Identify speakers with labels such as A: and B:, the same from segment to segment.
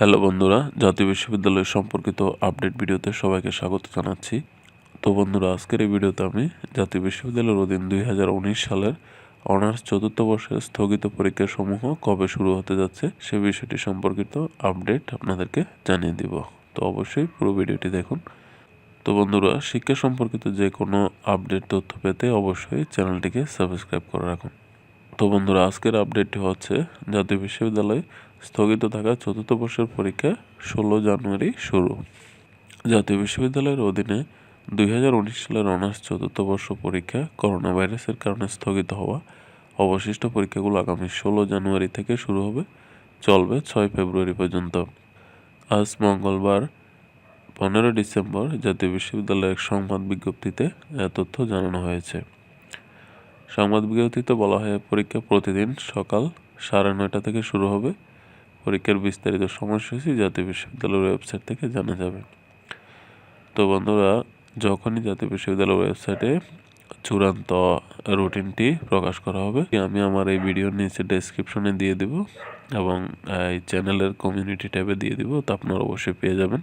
A: Hello বন্ধুরা, জাতীয় বিশ্ববিদ্যালয় সম্পর্কিত আপডেট ভিডিওতে সবাইকে স্বাগত জানাচ্ছি। তো বন্ধুরা, আজকের এই ভিডিওতে আমি জাতীয় বিশ্ববিদ্যালয়ের অধীন দুই হাজার উনিশ সালের অনার্স চতুর্থ বর্ষের স্থগিত পরীক্ষা সমূহ কবে শুরু হতে যাচ্ছে সে বিষয়টি সম্পর্কিত আপডেট আপনাদেরকে জানিয়ে দিব। তো অবশ্যই পুরো ভিডিওটি দেখুন। তো বন্ধুরা, শিক্ষা সম্পর্কিত যে কোনো আপডেট তথ্য পেতে অবশ্যই চ্যানেলটিকে সাবস্ক্রাইব করে রাখুন। তো বন্ধুরা, আজকের আপডেটটি হচ্ছে জাতীয় বিশ্ববিদ্যালয়ে স্থগিত থাকা চতুর্থ বর্ষের পরীক্ষা ষোলো জানুয়ারি শুরু। জাতীয় বিশ্ববিদ্যালয়ের অধীনে দুই হাজার উনিশ সালের অনার্স চতুর্থ বর্ষ পরীক্ষা করোনা ভাইরাসের কারণে স্থগিত হওয়া অবশিষ্ট পরীক্ষাগুলো আগামী ষোলো জানুয়ারি থেকে শুরু হবে, চলবে ছয় ফেব্রুয়ারি পর্যন্ত। আজ মঙ্গলবার, পনেরো ডিসেম্বর জাতীয় বিশ্ববিদ্যালয়ের এক সংবাদ বিজ্ঞপ্তিতে এ তথ্য জানানো হয়েছে। সংবাদ বিজ্ঞপ্তিতে বলা হয়, পরীক্ষা প্রতিদিন সকাল সাড়ে নয়টা থেকে শুরু হবে পরীক্ষার বিস্তারিত সময়সূচি জাতীয় বিশ্ববিদ্যালয়ের ওয়েবসাইট থেকে জানা যাবে। তো বন্ধুরা, যখনই জাতীয় বিশ্ববিদ্যালয়ের ওয়েবসাইটে চূড়ান্ত রুটিনটি প্রকাশ করা হবে, আমি আমার এই ভিডিওর নিচে ডেসক্রিপশনে দিয়ে দিব এবং এই চ্যানেলের কমিউনিটি ট্যাবে দিয়ে দিব, তা আপনারা অবশ্যই পেয়ে যাবেন।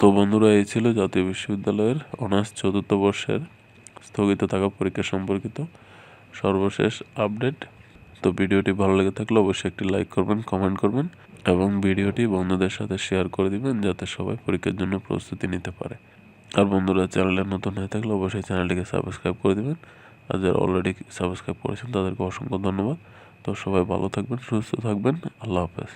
A: তো বন্ধুরা, এই ছিল জাতীয় বিশ্ববিদ্যালয়ের অনার্স চতুর্থ বর্ষের স্থগিত থাকা পরীক্ষা সম্পর্কিত সর্বশেষ আপডেট তো ভিডিওটি ভালো লেগে থাকলে অবশ্যই একটি লাইক করবেন কমেন্ট করবেন এবং ভিডিওটি বন্ধুদের সাথে শেয়ার করে দিবেন যাতে সবাই পরীক্ষার জন্য প্রস্তুতি নিতে পারে। আর বন্ধুরা, চ্যানেলে নতুন হয়ে থাকলে অবশ্যই চ্যানেলটিকে সাবস্ক্রাইব করে দিবেন। আর যারা অলরেডি সাবস্ক্রাইব করেছেন, তাদেরকে অসংখ্য ধন্যবাদ। তো সবাই ভালো থাকবেন, সুস্থ থাকবেন। আল্লাহ হাফেজ।